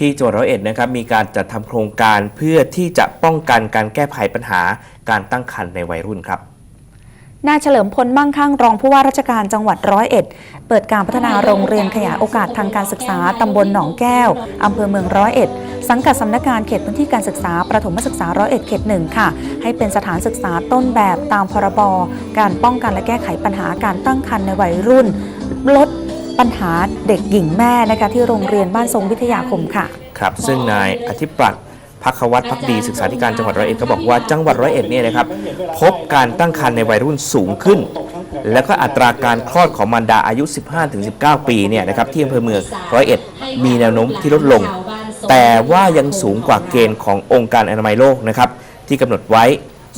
ที่จังหวัดร้อยเอ็ดนะครับมีการจัดทำโครงการเพื่อที่จะป้องกันการแก้ไขปัญหาการตั้งครรภ์ในวัยรุ่นครับนายเฉลิมพลมั่งคั่งรองผู้ว่าราชการจังหวัดร้อยเอ็ด เปิดการพัฒนาโรงเรียนขยายโอกาสทางการศึกษา ตำบลหนองแก้ว อำเภอเมืองร้อยเอ็ด สังกัดสำนักงานเขตพื้นที่การศึกษา ประถมศึกษาร้อยเอ็ดเขตหนึ่งค่ะ ให้เป็นสถานศึกษาต้นแบบตามพรบ การป้องกันและแก้ไขปัญหาการตั้งครรภ์ในวัยรุ่น ลด ปัญหาเด็กหญิงแม่นะคะที่โรงเรียนบ้านทรงวิทยาคมค่ะ ครับซึ่งนายอธิปรัตน์พักวัตพักดีศึกษาธิการจังหวัดร้อยเอ็ดก็บอกว่าจังหวัดร้อยเอ็ดเนี่ยนะครับพบการตั้งครรภ์ในวัยรุ่นสูงขึ้น แล้วก็อัตราการคลอดของมารดาอายุ 15-19 ปีเนี่ยนะครับที่อำเภอเมืองร้อยเอ็ดมีแนวโน้มที่ลดลง แต่ว่ายังสูงกว่าเกณฑ์ขององค์การอนามัยโลกนะครับที่กำหนดไว้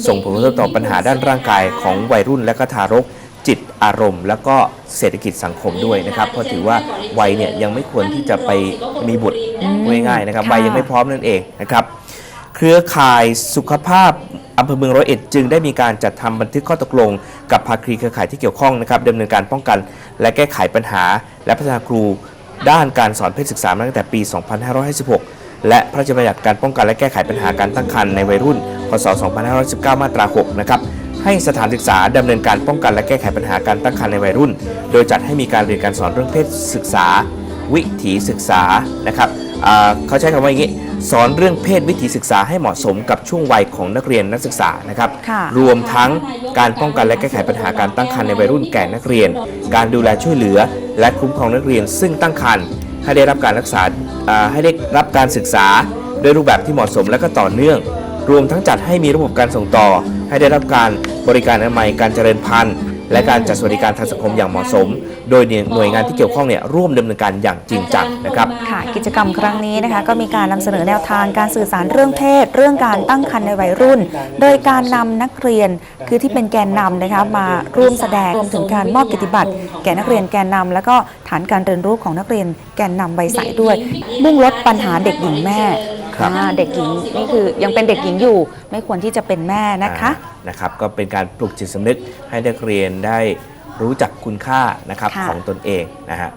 ส่งผลกระทบต่อปัญหาด้านร่างกายของวัยรุ่นและก็ทารก จิตอารมณ์ แล้วก็เศรษฐกิจสังคมด้วยนะครับ เพราะถือว่าวัยเนี่ยยังไม่ควรที่จะไปมีบุตรพูดง่ายๆนะครับค่ะวัยยังไม่พร้อมนั่นเองนะครับเครือข่ายสุขภาพอำเภอเมืองร้อยเอ็ดจึงได้มีการจัดทำบันทึกข้อตกลง กับภาคีเครือข่ายที่เกี่ยวข้องนะครับดำเนินการป้องกัน และแก้ไขปัญหา และพัฒนาครูด้านการสอนเพศศึกษามาตั้งแต่ปี 2556 และพระราชบัญญัติการป้องกันและแก้ไขปัญหาการตั้งครรภ์ในวัยรุ่น พศ 2519 มาตรา 6 นะครับ ให้สถานศึกษาดำเนินการป้องกันและแก้ไขปัญหาการตั้งครรภ์ในวัยรุ่น โดยจัดให้มีการเรียนการสอนเรื่องเพศศึกษา วิถีศึกษานะครับอ่าเขาใช้คำว่าอย่างนี้ สอนเรื่องเพศวิถีศึกษาให้เหมาะสมกับช่วงวัยของนักเรียนนักศึกษานะครับค่ะรวมทั้งการป้องกันและแก้ไขปัญหาการตั้งครรภ์ในวัยรุ่นแก่นักเรียน การดูแลช่วยเหลือ และคุ้มครองนักเรียน ซึ่งตั้งครรภ์ให้ได้รับการรักษาอ่าให้ได้รับการศึกษาด้วยรูปแบบที่เหมาะสมและก็ต่อเนื่อง รวมทั้งจัดให้มีระบบการส่งต่อ ให้ได้รับการ บริการอนามัยการเจริญพันธุ์ และการจัดสวัสดิการทางสังคมอย่างเหมาะสม โดยหน่วยงานที่เกี่ยวข้องเนี่ยร่วมดำเนินการอย่างจริงจังนะครับ ค่ะกิจกรรมครั้งนี้นะคะก็มีการนำเสนอแนวทางการสื่อสารเรื่องเพศ เรื่องการตั้งครรภ์ในวัยรุ่น โดยการนำนักเรียนคือที่เป็นแกนนำนะคะมาร่วมแสดงรวมถึงการมอบกิตติบัตรแก่นักเรียนแกนนำแล้วก็ฐานการเรียนรู้ของนักเรียนแกนนำใบใสด้วย มุ่งลดปัญหาเด็กหญิงแม่ ครับ อ่าเด็กหญิงนี่คือยังเป็นเด็กหญิงอยู่ ไม่ควรที่จะเป็นแม่นะคะ อ่านะครับก็เป็นการปลุกจิตสำนึกให้นักเรียนได้รู้จักคุณค่านะครับค่ะ ของตนเองนะฮะ